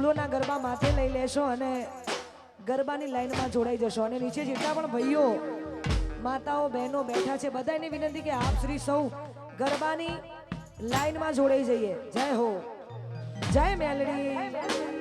ફૂલોના ગરબા માથે લઈ લેશો અને ગરબાની લાઈનમાં જોડાઈ જશો. અને નીચે જેટલા પણ ભાઈઓ, માતાઓ, બહેનો બેઠા છે બધાને વિનંતી કે આપ શ્રી સૌ ગરબાની લાઈનમાં જોડાઈ જઈએ. જય હો. જય મેલડી.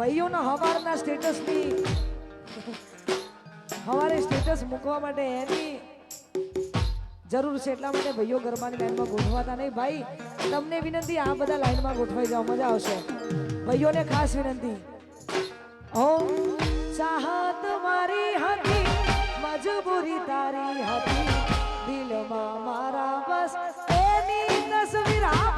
ભાઈઓના હવારના સ્ટેટસની, હવારે સ્ટેટસ મૂકવા માટે એની જરૂર છે એટલા માટે ભાઈઓ ગરબાની લાઈનમાં ગોઠવાતા નહીં. ભાઈ, તમને વિનંતી, આ બધા લાઈનમાં ગોઠવાઈ જાઓ, મજા આવશે. ભાઈઓને ખાસ વિનંતી. ઓ ચાહત મારી હતી, મજબૂરી તારી હતી. દિલમાં મારા બસ એની તસવીર આ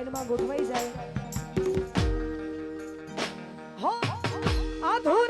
લાઈનમાં ગોઠવાઈ જાય. હો અધૂરી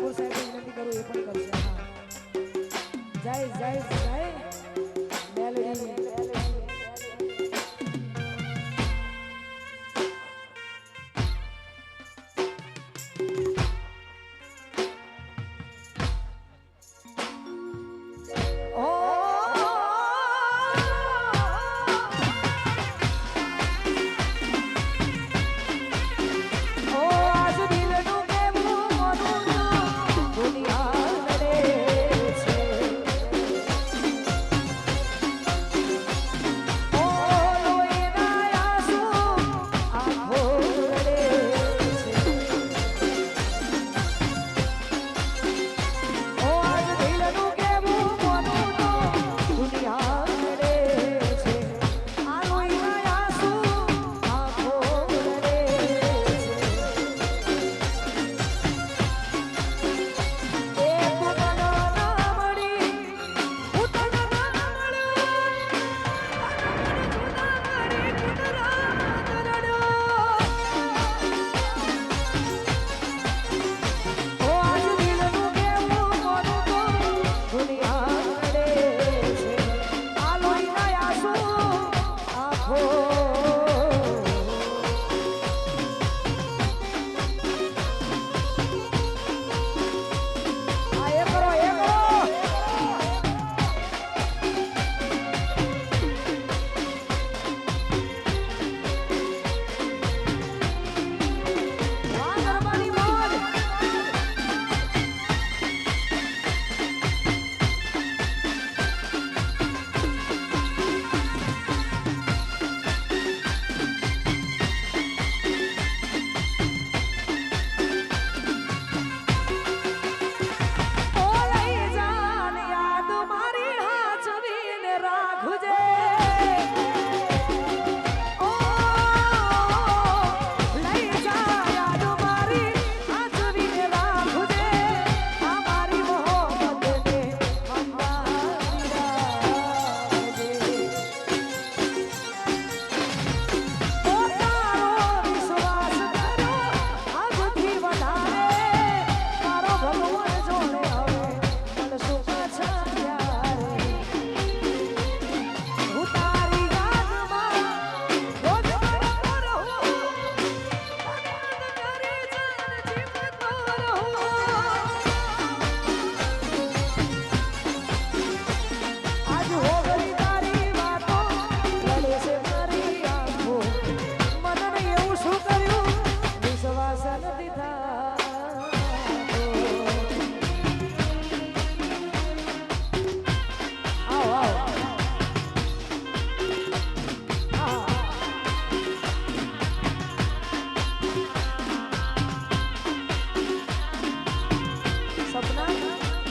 ઠાકોર સાહેબ વિનંતી કરું એ પણ કરશે. જય જય જય. મેલડી.